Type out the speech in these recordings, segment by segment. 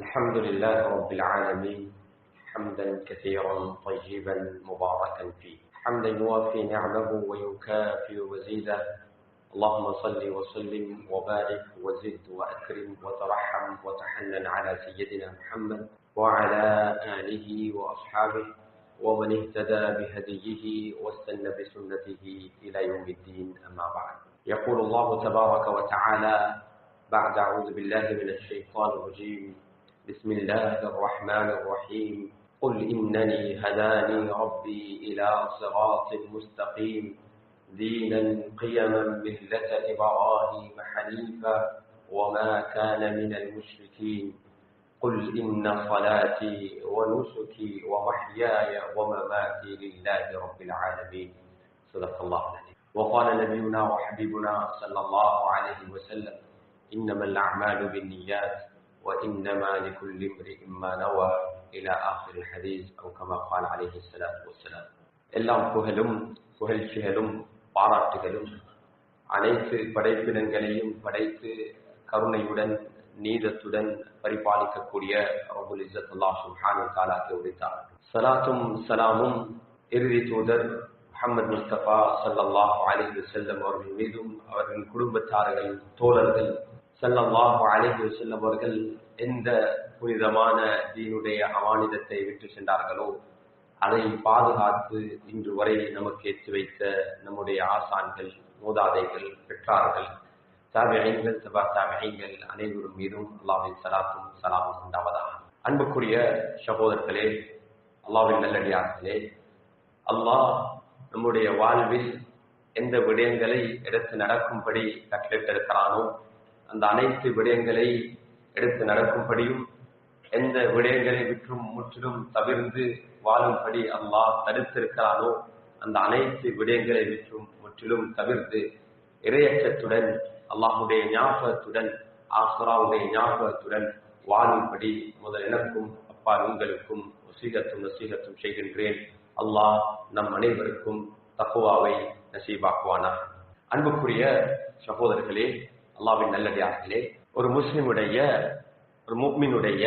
الحمد لله رب العالمين حمدا كثيرا طيبا مباركا فيه. حمدا يوافي نعمه ويكافئ مزيده. اللهم صل وسلم وبارك وزد وأكرم وترحم وتحنن على سيدنا محمد وعلى آله وأصحابه ومن اهتدى بهديه واستنى بسنته إلى يوم الدين أما بعد. يقول الله تبارك وتعالى بعد أعوذ بالله من الشيطان الرجيم. بسم الله الرحمن الرحيم. قل إنني هداني ربي إلى صراط مستقيم. دينا قيما ملة إبراهيم حنيفا وما كان من المشركين. قل إن صلاتي ونسكي ومحياي ومماتي لله رب العالمين. صدق الله العظيم. وقال نبينا وحبيبنا صلى الله عليه وسلم إنما الأعمال بالنيات وإنما لكل امرئ ما نوى إلى آخر الحديث أو كما قال عليه الصلاة والسلام எல்லாம் புகழும் புகழ்ச்சிகளும் பாராட்டுகளும் அனைத்து படைப்பினங்களையும் படைத்து கருணையுடன் நீதத்துடன் பரிபாலிக்கக்கூடிய அபுல் இஸ்ஸத் அல்லாஹ் சுப்ஹானஹு வ தஆலாக்கு உரித்தார் ஸலாத்தும் ஸலாமும் இறுதி தூதர் முஹம்மது முஸ்தபா ஸல்லல்லாஹு அலைஹி வஸல்லம் அவர்கள் மீதும் அவர்கள் குடும்பத்தார்கள் தோழர்கள் ஸல்லல்லாஹு அழகி செல்லும் அவர்கள் எந்த புனிதமான தீனுடைய அமானிதத்தை விட்டு சென்றார்களோ அதை பாதுகாத்து இன்று வரை நமக்கு ஏற்றி வைத்த நம்முடைய ஆசான்கள் மூதாதைகள் பெற்றார்கள். தாபியங்கள் தபா தாபியங்கள் அனைவரும் மீதும் அல்லாவின் சலாத்தும் சலாமும் உண்டாவதாக. அன்புக்குரிய சகோதரர்களே அல்லாவின் நல்லடியார்களே அல்லாஹ் நம்முடைய வாழ்வில் எந்த விடயங்களை எடுத்து நடக்கும்படி கட்டளிட்டிருக்கிறானோ அந்த அனைத்து விடயங்களை எடுத்து நடக்கும்படியும் எந்த விடயங்களை விற்றும் முற்றிலும் தவிர்ந்து வாழும்படி அல்லாஹ் தடுத்திருக்கிறானோ அந்த அனைத்து விடயங்களை விற்றும் முற்றிலும் தவிர்த்து இரையச்சத்துடன் அல்லாஹுடைய ஞாபகத்துடன் ஆசுராவுடைய ஞாபகத்துடன் வாழும்படி முதல் எனக்கும் அப்பா உங்களுக்கும் வசீகத்தும் நசீகத்தும் செய்கின்றேன். அல்லாஹ் நம் அனைவருக்கும் தப்புவாவை நசீபாக்குவானா அன்புக்குரிய சகோதரர்களே அல்லாவின் நல்லடியார்களே ஒரு முஸ்லிமுடைய ஒரு முக்மினுடைய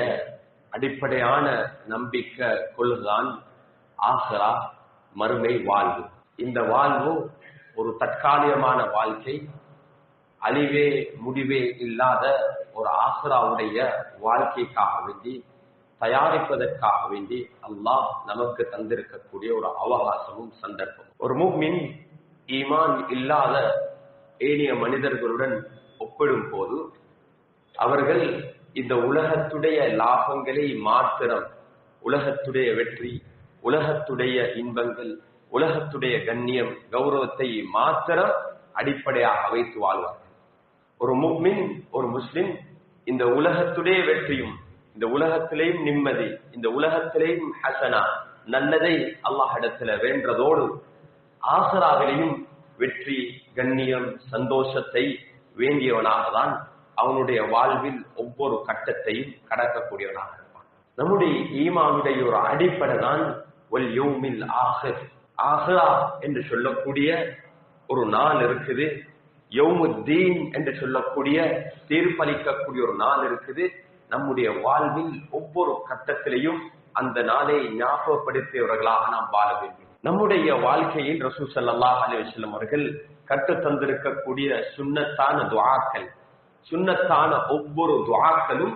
அடிப்படையான நம்பிக்கை கொள்ளுதான் ஆசரா மறுமை வாழ்வு. இந்த வாழ்வு ஒரு தற்காலிகமான வாழ்க்கை அழிவே முடிவே இல்லாத ஒரு ஆசராவுடைய வாழ்க்கைக்காக வேண்டி தயாரிப்பதற்காக வேண்டி அல்லாஹ் நமக்கு தந்திருக்கக்கூடிய ஒரு அவகாசமும் சந்தர்ப்பம் ஒரு முக்மின் ஈமான் இல்லாத ஏனிய மனிதர்களுடன் ஒப்பிடும் போது அவர்கள் இந்த உலகத்துடைய லாபங்களை மாத்திரம் உலகத்துடைய வெற்றி உலகத்துடைய இன்பங்கள் உலகத்துடைய கண்ணியம் கௌரவத்தை மாத்திரம் அடிப்படையாக வைத்து வாழ்வார்கள். ஒரு முக்மின் ஒரு முஸ்லிம் இந்த உலகத்துடைய வெற்றியும் இந்த உலகத்திலேயும் நிம்மதி இந்த உலகத்திலேயும் ஹசனா நல்லதை அல்லாஹிடத்துல வேண்டதோடு ஆசராவிலையும் வெற்றி கண்ணியம் சந்தோஷத்தை வேண்டியவனாக தான் அவனுடைய வாழ்வில் ஒவ்வொரு கட்டத்தையும் கடக்கக்கூடியவனாக இருப்பான். நம்முடைய ஈமாவுடைய ஒரு அடிப்படை தான் ஒல் யோமில் ஆஹர். ஆஹரா என்று சொல்லக்கூடிய ஒரு நாள் இருக்குது. யௌமுத்தீன் என்று சொல்லக்கூடிய தீர்ப்பளிக்கக்கூடிய ஒரு நாள் இருக்குது. நம்முடைய வாழ்வில் ஒவ்வொரு கட்டத்திலையும் அந்த நாளை ஞாபகப்படுத்தியவர்களாக நாம் வாழ வேண்டும். நம்முடைய வாழ்க்கையில் ரசூ சல்லாஹ் அலிவசல்லம் அவர்கள் கற்று தந்திருக்கக்கூடிய சுண்ணத்தான துவாக்கள் சுண்ணத்தான ஒவ்வொரு துவாக்களும்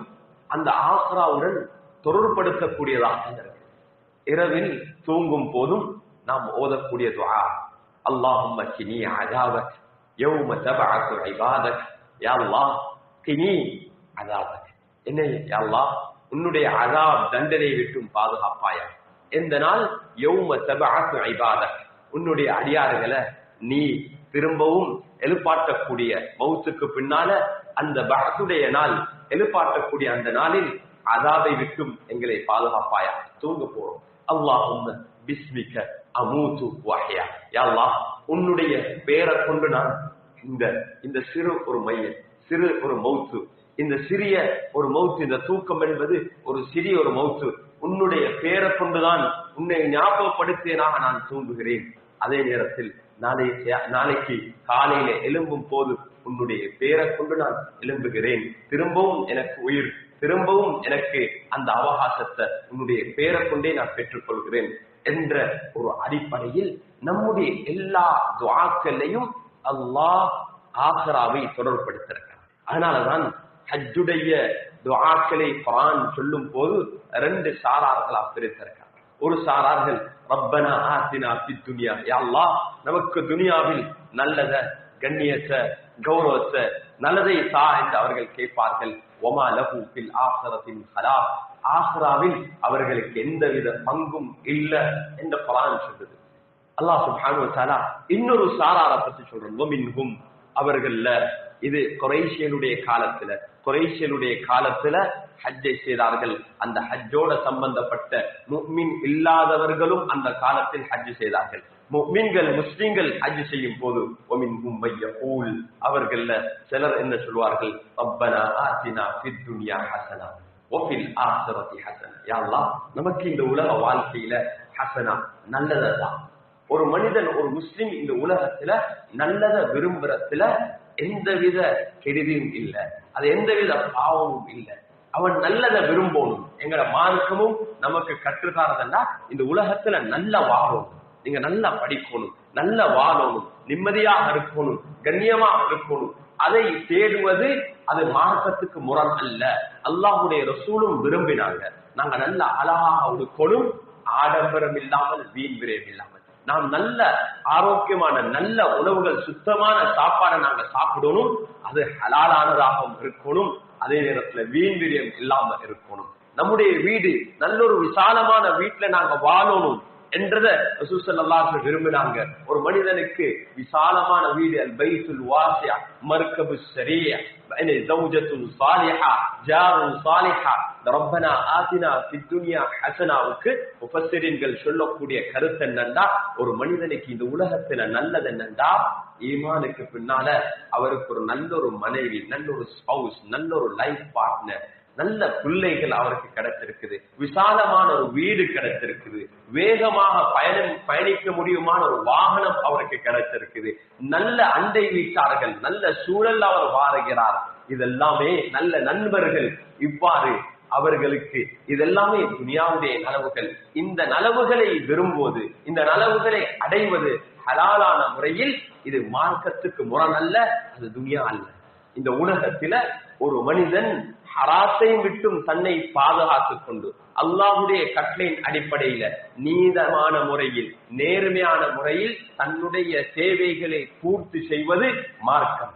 அந்த ஆசராவுடன் தொடர்படுத்தக்கூடியதாக இருக்கு இரவில் தூங்கும் போதும் நாம் ஓதக்கூடிய துவா அல்லாஹும் கினி அதாவக் யௌம தபஅத்து இபாதக் யா அல்லாஹ் கினி அதாவக் என்ன யா அல்லாஹ் உன்னுடைய அதாப் தண்டனை விட்டும் பாதுகாப்பாயா? எந்த நாள்? யௌம தபஅத்து இபாதக் உன்னுடைய அடியார்களை நீ திரும்பவும் எழுப்பாட்டக்கூடிய மௌத்துக்கு பின்னால அந்த பகத்துடைய நாள் எழுப்பாட்டக்கூடிய அந்த நாளில் அதாவை விட்டும் எங்களை பாதுகாப்பாயா? தூங்க போறோம். அல்லாஹும் பிஸ்மிக்க அமூத்து வாஹியா. யாழ்லா உன்னுடைய பெயரை கொண்டு நான் இந்த இந்த சிறு ஒரு மைய சிறு ஒரு மௌத்து இந்த சிறிய ஒரு மவுத்து இந்த தூக்கம் என்பது ஒரு சிறிய ஒரு மவுத்து உன்னுடைய பெயரை கொண்டுதான் உன்னை ஞாபகப்படுத்தியனாக நான் தூங்குகிறேன். அதே நேரத்தில் நாளை நாளைக்கு காலையில எழும்பும் போது உன்னுடைய பேரை கொண்டு நான் எழும்புகிறேன். திரும்பவும் எனக்கு உயிர் திரும்பவும் எனக்கு அந்த அவகாசத்தை உன்னுடைய பேரை கொண்டே நான் பெற்றுக்கொள்கிறேன் என்ற ஒரு அடிப்படையில் நம்முடைய எல்லா துவாக்களையும் அல்லாஹ் ஆக்ராவை தொடர்படுத்திருக்கிறார் அதனாலதான் ஹஜ்ஜுடைய துவாக்களை குரான் சொல்லும் போது ரெண்டு சாரார்களா பிரித்திருக்கிறார் ஒரு சாரார்கள் ரப்பனா ஆத்தினா பி துனியா. யாழ்லா நமக்கு துனியாவில் நல்லத கண்ணியத்தை கௌரவத்தை நல்லதை சா என்று அவர்கள் கேட்பார்கள். ஒமா லஹு ஆசரத்தின் ஹலா ஆசராவில் அவர்களுக்கு எந்தவித பங்கும் இல்லை என்ற பலான் சொல்றது அல்லாஹ் சுபானு வதஆலா இன்னொரு சாரார பத்தி சொல்றோம் வமின்ஹும். அவர்கள்ல இது குறைஷியனுடைய காலத்துல குறைஷியனுடைய காலத்துல ஹஜ்ஜை செய்தார்கள். அந்த ஹஜ்ஜோட சம்பந்தப்பட்ட முக்மின் இல்லாதவர்களும் அந்த காலத்தில் ஹஜ் செய்தார்கள். முக்மீன்கள் முஸ்லீம்கள் ஹஜ் செய்யும் போது ஒமின்ஹும் மையகூல். அவர்கள்ல சிலர் என்ன சொல்வார்கள்? அப்பனா ஆத்தினா ஃபித் துன்யா ஹஸனா ஒஃபில் ஆசரத்தி ஹஸனா யா நமக்கு இந்த உலக வாழ்க்கையில ஹசனா நல்லதான் ஒரு மனிதன் ஒரு முஸ்லிம் இந்த உலகத்துல நல்லத விரும்புறதுல எந்தவித கெடுதியும் இல்ல. அது எந்தவித பாவமும் இல்ல. அவன் நல்லதை விரும்பணும் எங்கட மார்க்கமும் நமக்கு கற்றுக்காரதெல்லாம் இந்த உலகத்துல நல்ல வாழணும் நீங்க நல்லா படிக்கணும் நல்ல வாழணும் நிம்மதியாக இருக்கணும் கண்ணியமா இருக்கணும். அதை தேடுவது அது மார்க்கத்துக்கு முரண் அல்ல. அல்லாஹுடைய ரசூலும் விரும்பினாங்க. நாங்க நல்ல அழகாக உடுக்கணும். ஆடம்பரம் இல்லாமல் வீண் விரயம் இல்லாமல். நாம் நல்ல ஆரோக்கியமான நல்ல உணவுகள் சுத்தமான சாப்பாடை நாங்க சாப்பிடணும். அது ஹலாலானதாகவும் இருக்கணும். அதே நேரத்துல வீண் விரியம் இல்லாம இருக்கணும். நம்முடைய வீடு நல்ல ஒரு விசாலமான வீட்டுல நாங்க வாழணும். என்றதை ரசூசல்லாஹ் விரும்பினாங்க. ஒரு மனிதனுக்கு விசாலமான வீடு அல் வாசியா மர்கபு சரியா ஜௌஜத்துன் சாலிஹா ஜாருன் சாலிஹா முஃபஸ்ஸிரின்கள் சொல்லக்கூடிய கருத்து என்னண்டா ஒரு மனிதனுக்கு இந்த உலகத்துல நல்லது என்னண்டா ஈமானுக்கு பின்னால அவருக்கு ஒரு நல்ல ஒரு மனைவி நல்ல ஒரு ஸ்பவுஸ் நல்ல ஒரு லைஃப் பார்ட்னர் நல்ல பிள்ளைகள் அவருக்கு கிடைச்சிருக்குது விசாலமான ஒரு வீடு கிடைச்சிருக்குது வேகமாக பயணம் பயணிக்க முடியுமான ஒரு வாகனம் அவருக்கு கிடைச்சிருக்குது நல்ல அண்டை வீட்டார்கள் நல்ல சூழல் அவர் வாருகிறார். இதெல்லாமே நல்ல நண்பர்கள். இவ்வாறு அவர்களுக்கு இதெல்லாமே துனியாவுடைய நலவுகள். இந்த நலவுகளை விரும்புவது இந்த நலவுகளை அடைவது ஹலாலான முறையில் இது மார்க்கத்துக்கு முரணல்ல அது துனியா அல்ல. இந்த உலகத்தில ஒரு மனிதன் ஹராத்தையும் விட்டும் தன்னை பாதுகாத்துக் கொண்டு அல்லாஹுடைய கட்டளையின் அடிப்படையில நீதமான முறையில் நேர்மையான முறையில் தன்னுடைய தேவைகளை பூர்த்தி செய்வது மார்க்கம்.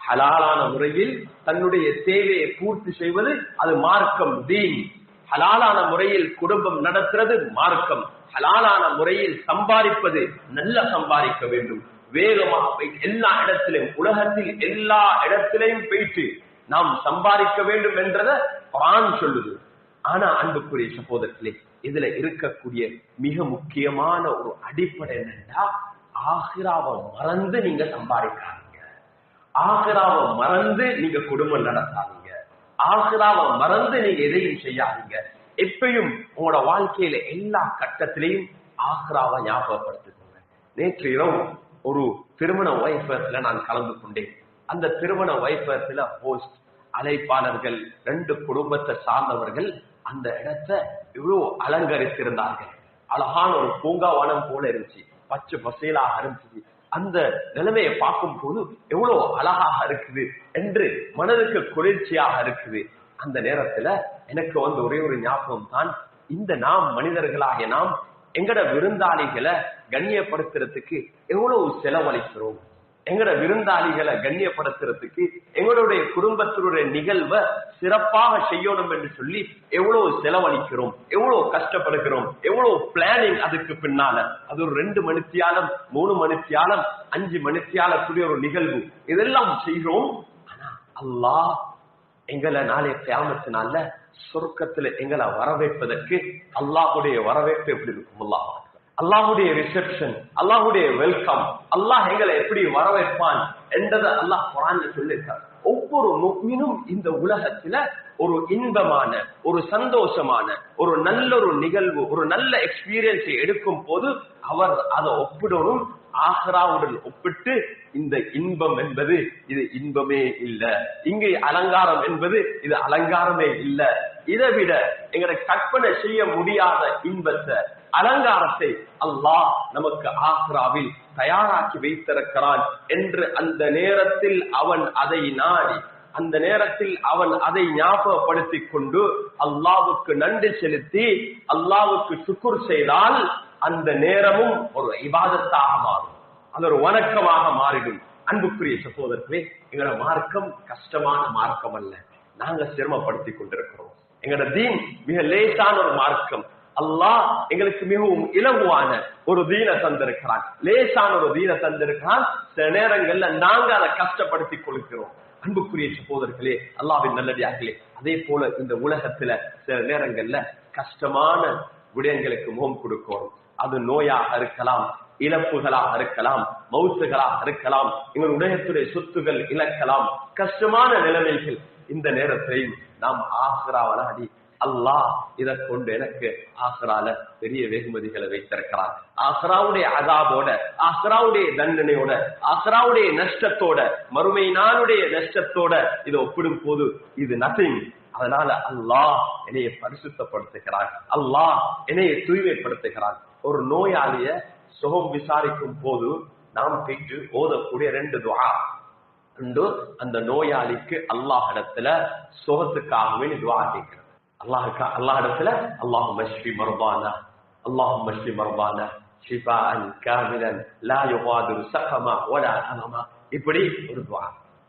ஹலாலான முறையில் தன்னுடைய தேவையை பூர்த்தி செய்வது அது மார்க்கம் தீன். ஹலாலான முறையில் குடும்பம் நடத்துறது மார்க்கம். ஹலாலான முறையில் சம்பாதிப்பது நல்ல சம்பாதிக்க வேண்டும். வேகமாக எல்லா இடத்திலும் உலகத்தில் எல்லா இடத்திலையும் போயிட்டு நாம் சம்பாதிக்க வேண்டும் என்றத குரான் சொல்லுது. ஆனா அன்புக்குரிய சகோதரர்களே இதுல இருக்கக்கூடிய மிக முக்கியமான ஒரு அடிப்படை என்னன்னா ஆஹிராவை மறந்து நீங்க சம்பாதிக்காதீங்க. ஆஹிராவை மறந்து நீங்க குடும்பம் நடத்தாதீங்க. ஆஹிராவை மறந்து நீங்க எதையும் செய்யாதீங்க. எப்பயும் உங்களோட வாழ்க்கையில எல்லா கட்டத்திலையும் ஆஹ்ராவை ஞாபகப்படுத்திக்கோங்க. நேற்று இரவு ஒரு திருமண வைபவத்துல நான் கலந்து கொண்டேன். அந்த திருமண வைபத்துல ஹோஸ்ட் அழைப்பாளர்கள் ரெண்டு குடும்பத்தை சார்ந்தவர்கள் அந்த இடத்தை இவ்வளவு அலங்கரித்திருந்தார்கள். அழகான ஒரு பூங்காவனம் போல இருந்துச்சு. பச்சை பசேலாக இருந்துச்சு. அந்த நிலைமையை பார்க்கும் போது எவ்வளவு அழகாக இருக்குது என்று மனதுக்கு குளிர்ச்சியாக இருக்குது. அந்த நேரத்துல எனக்கு வந்து ஒரே ஒரு ஞாபகம் தான் இந்த நாம் மனிதர்களாகிய நாம் எங்கட விருந்தாளிகளை கண்ணியப்படுத்துறதுக்கு எவ்வளவு செலவழிக்கிறோம்? எங்கட விருந்தாளிகளை கண்ணியப்படுத்துறதுக்கு எங்களுடைய குடும்பத்தினுடைய நிகழ்வை சிறப்பாக செய்யணும் என்று சொல்லி எவ்வளவு செலவழிக்கிறோம் எவ்வளவு கஷ்டப்படுகிறோம் எவ்வளவு பிளானிங் அதுக்கு பின்னால. அது ஒரு ரெண்டு மணித்தியாலம் மூணு மணித்தியாலம் அஞ்சு மணித்தியால கூடிய ஒரு நிகழ்வு. இதெல்லாம் செய்கிறோம். ஆனா அல்லாஹ் எங்களை நாளைய கியாமத்தினால சொர்க்கத்துல எங்களை வரவேற்பதற்கு அல்லாஹுடைய வரவேற்பு எப்படி இருக்கும்? அல்லாஹ் அல்லாஹுடைய ரிசப்ஷன் அல்லாஹுடைய வெல்கம் அல்லாஹ் எங்களை எப்படி வரவேற்பான் என்றதை அல்லாஹ் குரான்ல சொல்லியிருக்கார். ஒவ்வொரு முக்மினும் இந்த உலகத்துல ஒரு இன்பமான ஒரு சந்தோஷமான ஒரு நல்ல ஒரு நிகழ்வு ஒரு நல்ல எக்ஸ்பீரியன்ஸை எடுக்கும் போது அவர் அதை ஒப்பிடணும் ஆஹ்ராவுடன் ஒப்பிட்டு இந்த இன்பம் என்பது இது இன்பமே இல்ல. இங்கே அலங்காரம் என்பது இது அலங்காரமே இல்ல. இதை விட எங்களை கற்பனை செய்ய முடியாத இன்பத்தை அலங்காரத்தை அல்லாஹ் நமக்கு ஆக்ராவில் தயாராக்கி வைத்திருக்கிறான் என்று அந்த நேரத்தில் அவன் அதை நாடி அந்த நேரத்தில் அவன் அதை ஞாபகப்படுத்தி கொண்டு அல்லாவுக்கு நன்றி செலுத்தி அல்லாவுக்கு சுக்குர் செய்தால் அந்த நேரமும் ஒரு இபாதத்தாக மாறும். அது ஒரு வணக்கமாக மாறிடும். அன்புக்குரிய சகோதரர்களே எங்களோட மார்க்கம் கஷ்டமான மார்க்கம் அல்ல நாங்க சிரமப்படுத்திக் கொண்டிருக்கிறோம். எங்களோட தீன் மிக லேசான ஒரு மார்க்கம். அல்லாஹ் எங்களுக்கு மிகவும் இலகுவான ஒரு தீன தந்திருக்கிறான். லேசான ஒரு தீன தந்திருக்கிறான். சில நேரங்கள்ல நாங்க அதை கஷ்டப்படுத்திக் கொள்கிறோம். அன்புக்குரிய சகோதரர்களே அல்லாவின் நல்லடியார்களே அதே போல இந்த உலகத்துல சில நேரங்கள்ல கஷ்டமான விடயங்களுக்கு முகம் கொடுக்கிறோம். அது நோயாக இருக்கலாம் இழப்புகளாக இருக்கலாம் மவுசுகளாக இருக்கலாம் எங்கள் உலகத்துடைய சொத்துகள் இழக்கலாம் கஷ்டமான நிலைமைகள் இந்த நேரத்திலையும் நாம் ஆசிராவ நாடி அல்லாஹ் இதை கொண்டு எனக்கு ஆசரால பெரிய வெகுமதிகளை வைத்திருக்கிறான் ஆசராவுடைய அதாபோட ஆசராவுடைய தண்டனையோட ஆசராவுடைய நஷ்டத்தோட மறுமை நானுடைய நஷ்டத்தோட இதை ஒப்பிடும் போது இது நத்திங் அதனால அல்லாஹ் என்னைய பரிசுத்தப்படுத்துகிறான் அல்லாஹ் என்னைய தூய்மைப்படுத்துகிறான் ஒரு நோயாளிய சுகம் விசாரிக்கும் போது நாம் போயிட்டு ஓதக்கூடிய ரெண்டு துவா உண்டு அந்த நோயாளிக்கு அல்லாஹ் இடத்துல சுகத்துக்காகவே துவா கேட்கிறது அல்லாஹுக்கா அல்லாஹ் இடத்துல அல்லாஹ் மஷ்வி மர்பானா அல்லாஹ் மஷ்வி மர்பானா ஷிஃபான் காமிலன் லா யுகாதிரு சகமா வலா அனமா இப்படி ஒரு துவா.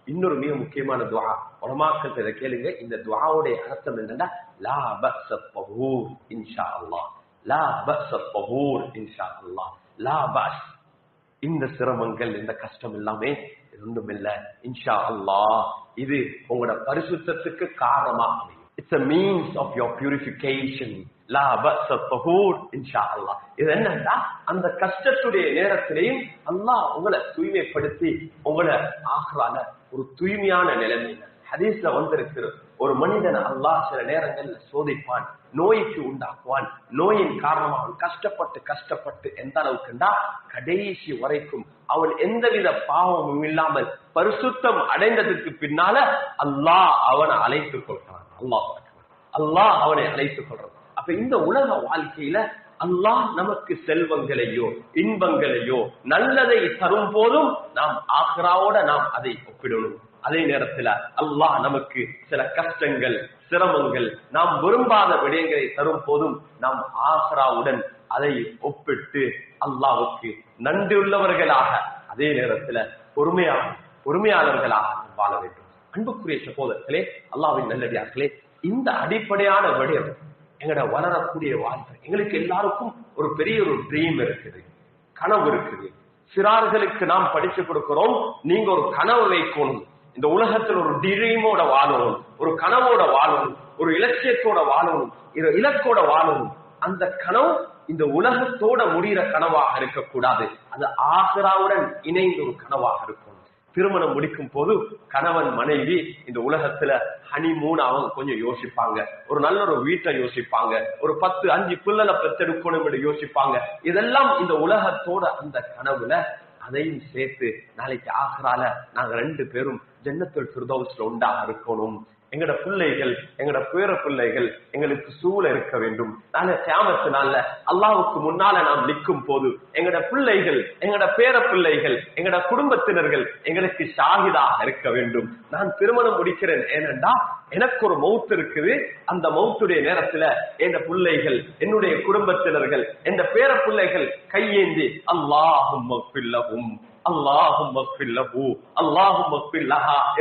இன்னொரு மிக முக்கியமான துவா. உலமாக்கள் இதை கேளுங்க. இந்த துவாவுடைய அர்த்தம் என்னன்னா லா பக்ஸ பஹூர் இன்ஷா அல்லாஹ் லா பக்ஸ பஹூர் இன்ஷா அல்லாஹ் லா பஸ். இந்த சிரமங்கள் இந்த கஷ்டம் எல்லாமே ஒன்றும் இல்லை இன்ஷா அல்லாஹ் இது உங்களோட பரிசுத்தத்துக்கு காரணமாக it's a means of your purification லா பஸ் இன்ஷா அல்லாஹ் இது என்னன்னா அந்த கஷ்டத்துடைய நேரத்திலையும் அல்லாஹ் உங்களை தூய்மைப்படுத்தி உங்களை ஆகிறான ஒரு தூய்மையான நிலைமையில ஹதீஸ்ல வந்திருக்கிற ஒரு மனிதன் அல்லாஹ் சில நேரங்கள்ல சோதிப்பான் நோய்க்கு உண்டாக்குவான். நோயின் காரணமாக அவன் கஷ்டப்பட்டு கஷ்டப்பட்டு எந்த அளவுக்குண்டா? கடைசி வரைக்கும் அவன் எந்தவித பாவமும் இல்லாமல் பரிசுத்தம் அடைந்ததுக்கு பின்னால அல்லாஹ் அவனை அழைத்துக் கொள்றான் அல்லாஹ் அல்லாஹ் அவனை அழைத்துக் கொள்றது. அப்ப இந்த உலக வாழ்க்கையில அல்லாஹ் நமக்கு செல்வங்களையோ இன்பங்களையோ நல்லதை தரும் போதும் நாம் ஆக்ராவோட நாம் அதை ஒப்பிடணும். அதே நேரத்துல அல்லாஹ் நமக்கு சில கஷ்டங்கள் சிரமங்கள் நாம் விரும்பாத விடயங்களை தரும் போதும் நாம் ஆசராவுடன் அதை ஒப்பிட்டு அல்லாவுக்கு நன்றியுள்ளவர்களாக அதே நேரத்துல பொறுமையாக பொறுமையாளர்களாக வாழ வேண்டும். அன்புக்குரிய சகோதரர்களே அல்லாவின் நல்லடியார்களே இந்த அடிப்படையான விடயம் எங்கட வளரக்கூடிய வாழ்க்கை. எங்களுக்கு எல்லாருக்கும் ஒரு பெரிய ஒரு ட்ரீம் இருக்குது கனவு இருக்குது. சிறார்களுக்கு நாம் படிச்சு கொடுக்கிறோம் நீங்க ஒரு கனவு வைக்கணும். இந்த உலகத்தில் ஒரு ட்ரீமோட வாழணும் ஒரு கனவோட வாழணும் ஒரு இலட்சியத்தோட வாழணும் இலக்கோட வாழணும். அந்த கனவு இந்த உலகத்தோட முடிகிற கனவாக இருக்கக்கூடாது. அது ஆசராவுடன் இணைந்த ஒரு கனவாக இருக்கும் திருமணம் முடிக்கும் போது கணவன் மனைவி இந்த உலகத்துல ஹனிமூன் அவங்க கொஞ்சம் யோசிப்பாங்க. ஒரு நல்ல ஒரு வீட்டை யோசிப்பாங்க. ஒரு பத்து அஞ்சு பிள்ளைல பெத்தெடுக்கணும் என்று யோசிப்பாங்க. இதெல்லாம் இந்த உலகத்தோட அந்த கனவுல அதையும் சேர்த்து நாளைக்கு ஆசரால நாங்க ரெண்டு பேரும் ஜன்னத்துல் ஃபிர்தௌஸ்ல உண்டாக இருக்கணும். எங்கட பிள்ளைகள் எங்கட பேர பிள்ளைகள் எங்களுக்கு சூழ இருக்க வேண்டும். நாங்க கியாமத்து நாள்ல அல்லாவுக்கு முன்னால நாம் நிற்கும் போது எங்கட பிள்ளைகள் எங்கட பேர பிள்ளைகள் எங்கட குடும்பத்தினர்கள் எங்களுக்கு ஷாகிதாக இருக்க வேண்டும். நான் திருமணம் முடிக்கிறேன். ஏனென்றா எனக்கு ஒரு மவுத்து இருக்குது. அந்த மவுத்துடைய நேரத்துல என் பிள்ளைகள் என்னுடைய குடும்பத்தினர்கள் என் பேர பிள்ளைகள் கையேந்தி அல்லாஹும் அல்லாஹும் அல்லாஹும்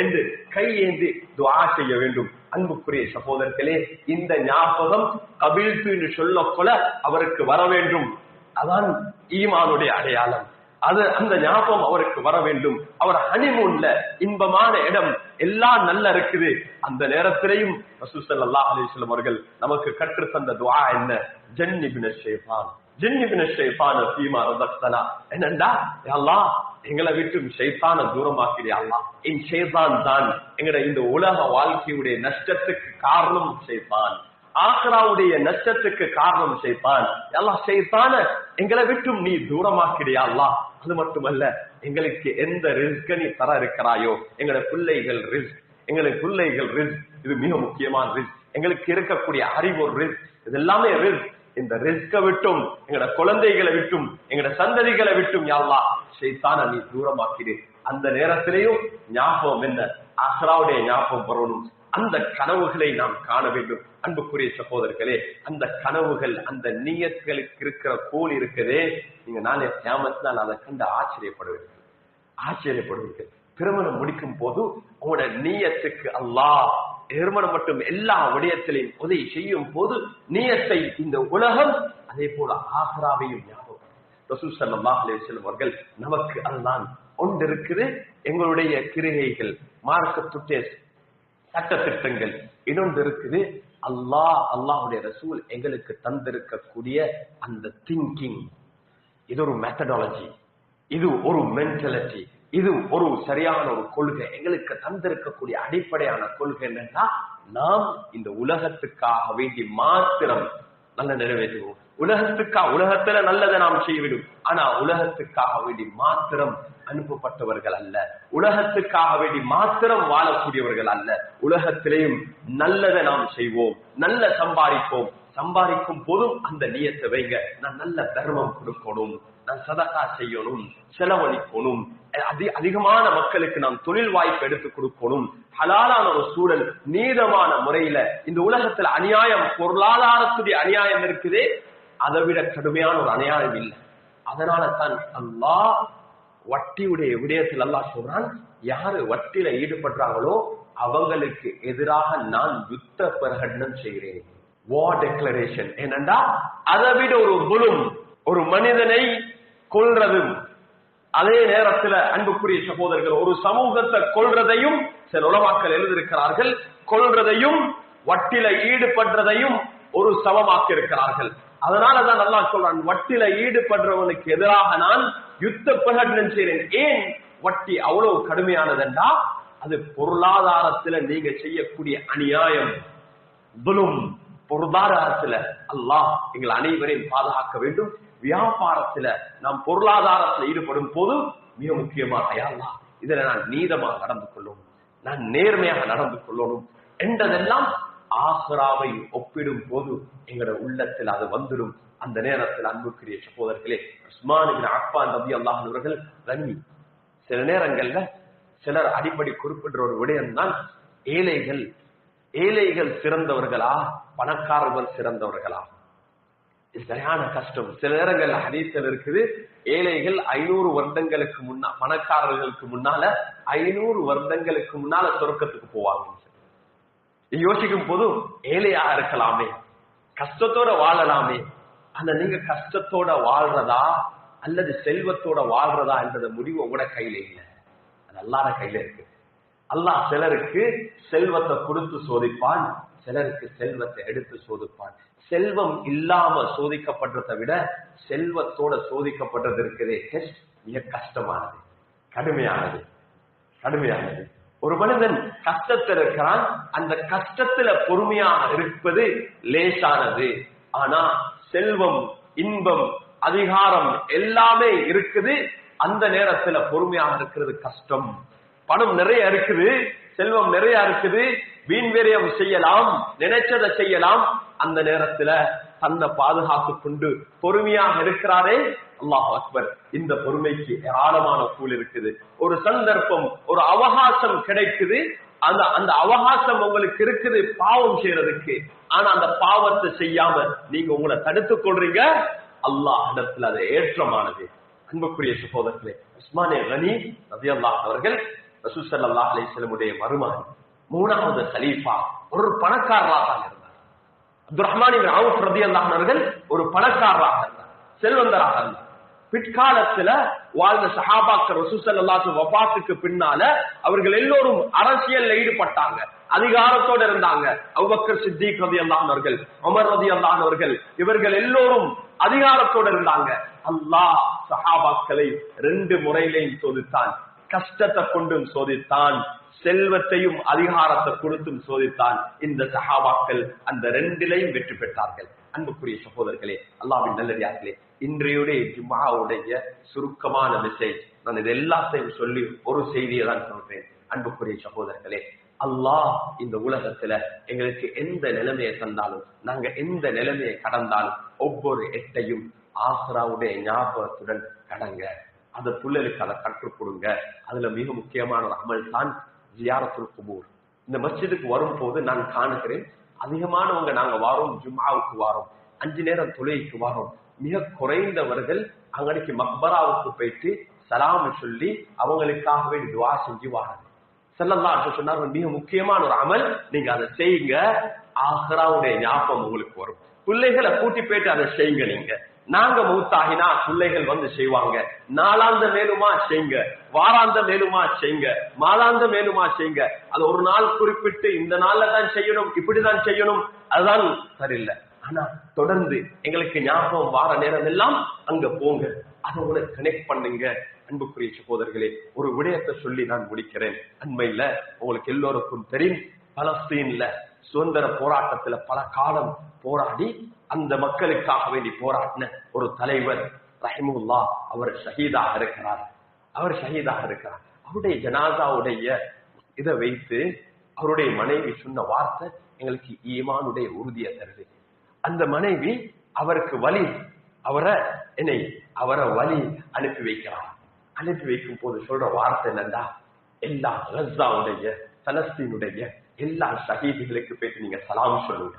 என்று கையேந்தி துவா செய்ய வேண்டும். அன்புக்குரிய சகோதரர்களே இந்த ஞாபகம் கபில்து என்று சொல்லக்கொல அவருக்கு வர வேண்டும். அதான் ஈமானுடைய அடையாளம். அது அந்த ஞாபகம் அவருக்கு வர வேண்டும். அவர் ஹனிமூன்ல இன்பமான இடம் எல்லாம் நல்லா இருக்குது. அந்த நேரத்திலையும் ரசூசல் அல்லாஹ் அலிஸ்லம் அவர்கள் நமக்கு கற்று தந்த துவா என்ன ஜன்னிபின ஷேபான் ஜின்னிபின ஷைத்தான சீமா ரதக்தனா என்னண்டா? எல்லாம் எங்களை விட்டும் ஷைத்தான தூரமாக்கிறியா என் ஷேதான் தான். எங்கட இந்த உலக வாழ்க்கையுடைய நஷ்டத்துக்கு காரணம் ஷைத்தான். ஆக்ராவுடைய நஷ்டத்துக்கு காரணம் ஷைத்தான். எல்லாம் ஷைத்தான எங்களை விட்டும் நீ தூரமாக்கிறியா அது மட்டுமல்ல எங்களுக்கு எந்த ரிஸ்க நீ தர இருக்கிறாயோ எங்களோட பிள்ளைகள் ரிஸ்க் எங்களுக்கு பிள்ளைகள் ரிஸ்க். இது மிக முக்கியமான ரிஸ்க். எங்களுக்கு இருக்கக்கூடிய அறிவு ஒரு ரிஸ்க். இது எல்லாமே ரிஸ்க். இந்த ரிஸ்க விட்டும் எங்கட குழந்தைகளை விட்டும் எங்கட சந்ததிகளை விட்டும் யாழ்லா ஷைத்தான நீ தூரமாக்கிடு. அந்த நேரத்திலேயும் ஞாபகம் என்ன? அஹ்ராவுடைய ஞாபகம் வரணும். அந்த கனவுகளை நாம் காண வேண்டும். அன்புக்குரிய சகோதரர்களே அந்த கனவுகள் அந்த நீயத்துகளுக்கு இருக்கிற கோல் இருக்குதே. நீங்க நானே கேமத்தினால் அதை கண்டு ஆச்சரியப்படுவீர்கள். ஆச்சரியப்படுவீர்கள். திருமணம் முடிக்கும் போது உங்களோட நீயத்துக்கு அல்லாஹ் திருமணம் மட்டும் எல்லா விடயத்திலையும் உதவி செய்யும் போது நீயத்தை இந்த உலகம் அதே போல ஆக்ராவையும் ஞாபகம். ரசூல் ஸல்லல்லாஹு அலைஹி அவர்கள் நமக்கு அதுதான் ஒன்றிருக்குது எங்களுடைய கிரிகைகள் மார்க்கத்துடைய சட்ட திட்டங்கள் இன்னொன்று இருக்குது அல்லாஹ் அல்லாஹுடைய ரசூல் எங்களுக்கு தந்திருக்கக்கூடிய அந்த திங்கிங் இது ஒரு மெத்தடாலஜி இது ஒரு மென்டாலிட்டி இது ஒரு சரியான ஒரு கொள்கை. எங்களுக்கு தந்திருக்கக்கூடிய அடிப்படையான கொள்கை என்னன்னா நாம் இந்த உலகத்துக்காக வேண்டி மாத்திரம் நல்ல நிறைவேற்றுவோம். உலகத்துக்காக உலகத்துல நல்லதை நாம் செய்யவிடும் ஆனா உலகத்துக்காக வேண்டி மாத்திரம் அனுப்பப்பட்டவர்கள் அல்ல. உலகத்துக்காக வேண்டி மாத்திரம் வாழக்கூடியவர்கள் அல்ல. உலகத்திலேயும் நல்லதை நாம் செய்வோம். நல்ல சம்பாதிப்போம். சம்பாதிக்கும் போதும் அந்த நியத்தை வைங்க. நான் நல்ல தர்மம் கொடுக்கணும். நான் சதகா செய்யணும். செலவழிக்கணும். அதிகமான மக்களுக்கு நாம் தொழில் வாய்ப்பு எடுத்து கொடுக்கணும். ஹலாலான ஒரு சூழல் நீதமான முறையில இந்த உலகத்துல அநியாயம் பொருளாதாரத்துடைய அநியாயம் இருக்குதே அதை விட கடுமையான ஒரு அநியாயம் இல்லை. அதனால தான் அல்லா வட்டியுடைய விடயத்தில் அல்லா சொல்றான் யாரு வட்டியில ஈடுபடுறாங்களோ அவங்களுக்கு எதிராக நான் யுத்த பிரகடனம் செய்கிறேன். வார் டெக்ளரேஷன் என்னண்டா? அதை விட ஒரு குலும் ஒரு மனிதனை கொல்றதும் அதே நேரத்துல அன்புக்குரிய சகோதரர்கள் ஒரு சமூகத்தை கொள்றதையும் சில உலமாக்கள் எழுதியிருக்கிறார்கள் கொள்றதையும் வட்டில ஈடுபடுறதையும் ஒரு சமமாக்கி இருக்கிறார்கள் அதனாலதான் நல்லா சொல்றான் வட்டில ஈடுபடுறவனுக்கு எதிராக நான் யுத்த பிரகடனம் செய்கிறேன் ஏன்? வட்டி அவ்வளவு கடுமையானதுண்டா அது பொருளாதாரத்துல நீங்க செய்யக்கூடிய அநியாயம். துலும் பொருளாதாரத்துல அல்லாஹ் எங்கள் அனைவரையும் பாதுகாக்க வேண்டும். வியாபாரத்துல நாம் பொருளாதாரத்துல ஈடுபடும் போது மிக முக்கியமாக யாழ்லா இதுல நான் நீதமாக நடந்து கொள்ளணும். நான் நேர்மையாக நடந்து கொள்ளணும். என்றதெல்லாம் ஆசராவை ஒப்பிடும் போது எங்களோட உள்ளத்தில் அது வந்துடும். அந்த நேரத்தில் அன்புக்குரிய சகோதரர்களே உஸ்மான் அப்பான் ரபி அல்லாஹ் அவர்கள் சில நேரங்கள்ல சிலர் அடிப்படை குறிப்பிடுற ஒரு விடயம் தான் ஏழைகள் ஏழைகள் சிறந்தவர்களா பணக்காரர்கள் சிறந்தவர்களா? சரியான கஷ்டம். சில நேரங்கள்ல ஹதீசல் இருக்குது ஏழைகள் ஐநூறு வருடங்களுக்கு முன்னா பணக்காரர்களுக்கு முன்னால ஐநூறு வருடங்களுக்கு முன்னால சொர்க்கத்துக்கு போவாங்க. யோசிக்கும் போது ஏழையா இருக்கலாமே கஷ்டத்தோட வாழலாமே ஆனா நீங்க கஷ்டத்தோட வாழ்றதா அல்லது செல்வத்தோட வாழ்றதா என்றத முடிவு உங்களோட கையில இல்லை. அது அல்லாத கையில இருக்கு. அல்லாஹ் சிலருக்கு செல்வத்தை கொடுத்து சோதிப்பான் சிலருக்கு செல்வத்தை எடுத்து சோதிப்பான். செல்வம் இல்லாம சோதிக்கப்படுறதை விட செல்வத்தோட சோதிக்கப்படுறது இருக்கிறதே டெஸ்ட் மிக கஷ்டமானது. கடுமையானது. கடுமையானது. ஒரு மனிதன் கஷ்டத்தில் இருக்கிறான். அந்த கஷ்டத்துல பொறுமையாக இருப்பது லேசானது. ஆனா செல்வம் இன்பம் அதிகாரம் எல்லாமே இருக்குது. அந்த நேரத்துல பொறுமையாக இருக்கிறது கஷ்டம். பணம் நிறைய இருக்குது. செல்வம் நிறைய இருக்குது. வீண்வெறியம் செய்யலாம். நினைச்சதை செய்யலாம். அந்த நேரத்துல தன்னை பாதுகாத்து கொண்டு பொறுமையாக இருக்கிறாரே. அல்லாஹ் அக்பர். இந்த பொறுமைக்கு ஏராளமான கூல் இருக்குது. ஒரு சந்தர்ப்பம் ஒரு அவகாசம் கிடைக்குது. அந்த அந்த அவகாசம் உங்களுக்கு இருக்குது. பாவம் செய்யறதுக்கு. ஆனா அந்த பாவத்தை செய்யாம நீங்க உங்களை தடுத்துக் கொள்றீங்க. அல்லாஹ் இடத்துல அது ஏற்றமானது. அன்புக்குரிய சகோதரர்களே உஸ்மானே கனி ரதி அல்லாஹ் அவர்கள் ரசூசல்லா அலிஸ்லமுடைய மருமகன் மூணாவது சலீஃபா ஒரு பணக்காரராக இருந்தார். அப்துல் ரஹ்மான் அவுப் ரதி அல்லாஹர்கள் ஒரு பணக்காரராக இருந்தார் செல்வந்தராக இருந்தார். பிற்காலத்துல வாழ்ந்த சஹாபாக்கள் ரசூசல்லாத்து வபாத்துக்கு பின்னால அவர்கள் எல்லோரும் அரசியல்ல ஈடுபட்டாங்க அதிகாரத்தோடு இருந்தாங்க. அவ்வக்கர் சித்திக் ரதி அல்லாஹர்கள் அமர் ரதி அல்லாஹர்கள் இவர்கள் எல்லோரும் அதிகாரத்தோட இருந்தாங்க. அல்லாஹ் சஹாபாக்களை ரெண்டு முறையிலையும் சோதித்தான் கஷ்டத்தை கொண்டும் சோதித்தான் செல்வத்தையும் அதிகாரத்தை கொடுத்தும் சோதித்தான். இந்த சஹாபாக்கள் அந்த ரெண்டிலையும் வெற்றி பெற்றார்கள். அன்புக்குரிய சகோதரர்களே அல்லாவின் நல்லதார்களே இன்றையுடைய ஜும்மாவுடைய சுருக்கமான மெசேஜ் நான் இது எல்லாத்தையும் சொல்லி ஒரு செய்தியை தான் சொல்றேன். அன்புக்குரிய சகோதரர்களே அல்லாஹ் இந்த உலகத்துல எங்களுக்கு எந்த நிலைமையை தந்தாலும் நாங்க எந்த நிலைமையை கடந்தாலும் ஒவ்வொரு எட்டையும் ஆசராவுடைய ஞாபகத்துடன் கடங்க. அந்த பிள்ளைகளுக்கு அதை கற்றுக் கொடுங்க. அதுல மிக முக்கியமான அமல் தான் ஜியாரத்துல் குபூர். இந்த மஸ்ஜிதுக்கு வரும் போது நான் காணுகிறேன் அதிகமானவங்க நாங்க வாரோம் ஜும்மாவுக்கு வாரோம் அஞ்சு நேரம் தொழுகைக்கு வாரோம். மிக குறைந்தவர்கள் அங்கனைக்கு மக்பராவுக்கு போயிட்டு சலாம் சொல்லி அவங்களுக்காக வேண்டி துவா செஞ்சு வாராங்க. செல்லல்லா சொன்னார்கள் மிக முக்கியமான ஒரு அமல் நீங்க அதை செய்யுங்க ஆஹ்ராவுடைய ஞாபகம் உங்களுக்கு வரும். பிள்ளைகளை கூட்டி போயிட்டு அதை செய்யுங்க நீங்க. நாங்க மூத்தாகினா பிள்ளைகள் வந்து செய்வாங்க. நாளாந்த மேலுமா செய்யுங்க வாராந்த மேலுமா செய்யுங்க மாதாந்த மேலுமா செய்யுங்க அது ஒரு நாள் குறிப்பிட்டு இந்த நாள்ல தான் செய்யணும் இப்படிதான் செய்யணும். அதுதான் சரியில்லை. ஆனா தொடர்ந்து எங்களுக்கு ஞாபகம் வார நேரம் எல்லாம் அங்க போங்க. அதை கூட கனெக்ட் பண்ணுங்க. அன்புக்குரிய சகோதரர்களே ஒரு விடயத்தை சொல்லி நான் முடிக்கிறேன். அண்மையில உங்களுக்கு எல்லோருக்கும் தெரியும் பலஸ்தீன்ல சுதந்திர போராட்டத்துல பல காலம் போராடி அந்த மக்களுக்காக வேண்டி போராடின ஒரு தலைவர் ரஹிமுல்லா அவர் ஷஹீதாக இருக்கிறார். அவர் ஷஹீதாக இருக்கிறார். அவருடைய ஜனாதாவுடைய இதை வைத்து அவருடைய மனைவி சொன்ன வார்த்தை எங்களுக்கு ஈமானுடைய உறுதியை தருது. அந்த மனைவி அவருக்கு வழி அவரை என்னை அவரை வழி அனுப்பி வைக்கிறார். அனுப்பி வைக்கும் போது சொல்ற வார்த்தை என்னண்டா? எல்லா கசாவுடைய பலஸ்தீனுடைய எல்லா ஷஹீதுகளுக்கு போயிட்டு நீங்க சலாம் சொல்லுங்க.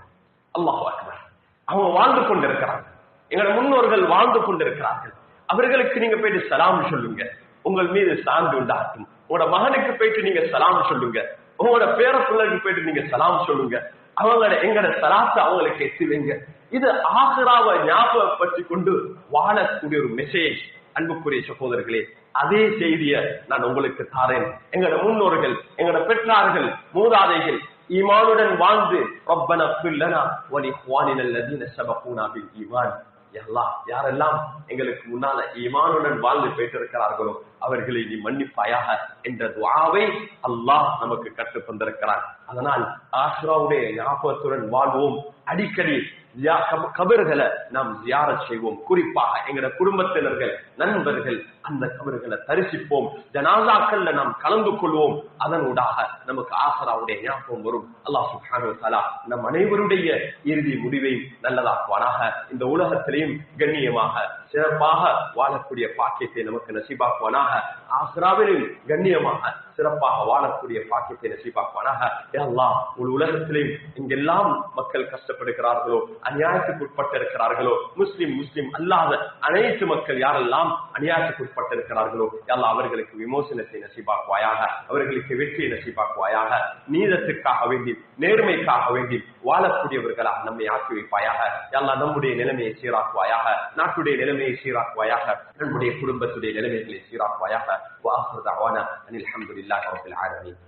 அல்லாஹ் அக்பர். அவங்க வாழ்ந்து கொண்டிருக்கிறாங்க. எங்களோட முன்னோர்கள் வாழ்ந்து கொண்டிருக்கிறார்கள். அவர்களுக்கு நீங்க போயிட்டு சலாம் சொல்லுங்க. உங்கள் மீது சார்ந்து உண்டாகும். உங்களோட மகனுக்கு போயிட்டு நீங்க சலாம் சொல்லுங்க. உங்களோட பேர பிள்ளைக்கு போயிட்டு நீங்க சலாம் சொல்லுங்க. அவங்களோட எங்களோட சலாத்தை அவங்களுக்கு எத்தி வைங்க. இது ஆசிராவை ஞாபகப்படுத்தி கொண்டு வாழக்கூடிய ஒரு மெசேஜ் அன்புக்குரிய சகோதரர்களே அதே செய்திய நான் உங்களுக்கு தாரேன். எங்களோட முன்னோர்கள் எங்களோட பெற்றார்கள் மூதாதைகள் ஈமானுடன் வாழ்ந்து ரப்பன பில்லனா வலி குவானினல் லதீன சபகூனா பில் ஈமான். எல்லாம் யாரெல்லாம் எங்களுக்கு முன்னால ஈமானுடன் வாழ்ந்து போயிட்டிருக்கிறார்களோ அவர்களை நீ மன்னிப்பாயாக என்ற துவாவை அல்லாஹ் நமக்கு கற்றுக் தந்திருக்கிறான் அதனால் ஆஷ்ராவுடைய ஞாபகத்துடன் வாழ்வோம். அடிக்கடி கபர்களை நாம் தியார செய்வோம். குறிப்பாக எங்கட குடும்பத்தினர்கள் நண்பர்கள் அந்த கபர்களை தரிசிப்போம். ஜனாசாக்கள்ல நாம் கலந்து கொள்வோம். அதனூடாக நமக்கு ஆசராவுடைய ஞாபகம் வரும். அல்லாஹ் சுப்ஹானஹு நம் அனைவருடைய இறுதி முடிவையும் நல்லதாக்குவானாக. இந்த உலகத்திலையும் கண்ணியமாக சிறப்பாக வாழக்கூடிய பாக்கியத்தை நமக்கு நசிபாக்குவானாக. ஆசிராவிலும் கண்ணியமாக சிறப்பாக வாழக்கூடிய பாக்கியத்தை நசிபாக்குவானாக. எல்லாம் ஒரு உலகத்திலையும் இங்கெல்லாம் மக்கள் கஷ்டப்படுகிறார்களோ அநியாயத்துக்கு உட்பட்டிருக்கிறார்களோ முஸ்லிம் முஸ்லிம் அல்லாத அனைத்து மக்கள் யாரெல்லாம் அநியாயத்துக்கு உட்பட்டிருக்கிறார்களோ எல்லாம் அவர்களுக்கு விமோசனத்தை நசீபாக்குவாயாக அவர்களுக்கு வெற்றியை நசீபாக்குவாயாக நீதத்துக்காக வேண்டி நேர்மைக்காக வேண்டி வாழக்கூடியவர்களாக நம்மை ஆக்கி வைப்பாயாக. எல்லாம் நம்முடைய நிலைமையை சீராக்குவாயாக நாட்டுடைய நிலைமையை சீராக்குவாயாக நம்முடைய குடும்பத்துடைய நிலைமைகளை சீராக்குவாயாக வாஹர் தவானா அனில் அல்ஹம்துலில்லாஹி ரப்பில் ஆலமீன்